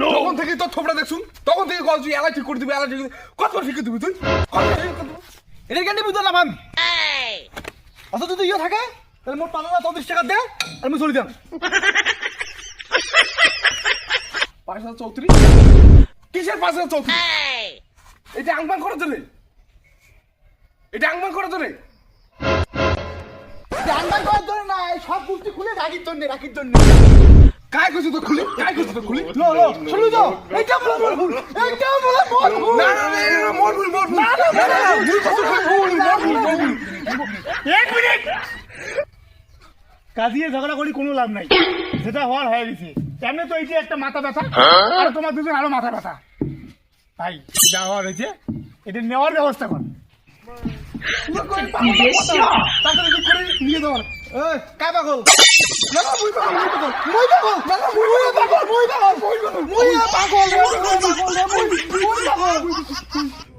তখন থেকে তোর থোপড়া দেখছুন। তখন থেকে কল তুই এলাই ঠিক করে দিবি এলাই ঠিক করে দিবি। কত শিখে দিবি তুই? এটা কেন বুঝতে না আমি অত যদি ইয়ে থাকে তাহলে মোট পাঁচ হাজার চৌত্রিশ টাকা দে আর আমি চলে যাম। পাঁচ হাজার চৌত্রিশ? কিসের পাঁচ হাজার চৌত্রিশ? এটা আংবাং করে তোলে এটা আংবাং করে তোলে জানবার করার জন্য না সব গুষ্টি খুলে রাখির জন্য রাখির জন্য। কায় তো খুলি কায় কইছো তো খুলি লো লো শুনলি তো এইটা বলে মোর ভুল এইটা বলে মোর ভুল না না না, মোর ভুল, মোর ভুল। না, না, না, ভুল করছ, ভুল, মোর ভুল, মোর ভুল। এক মিনিট কাজিয়ে ঝগড়া করি কোনো লাভ নাই যেটা হওয়ার হয়ে গেছে এমনি তো এইটা একটা মাথা ব্যথা আর তোমার দুজন আরও মাথা ব্যথা ভাই যা হওয়ার হয়েছে এটা নেওয়ার ব্যবস্থা কর তাড়াতাড়ি করে নিয়ে দেওয়ার কাই পাগল মই পাগল মই পাগল মই পাগল মই পাগল মই পাগল।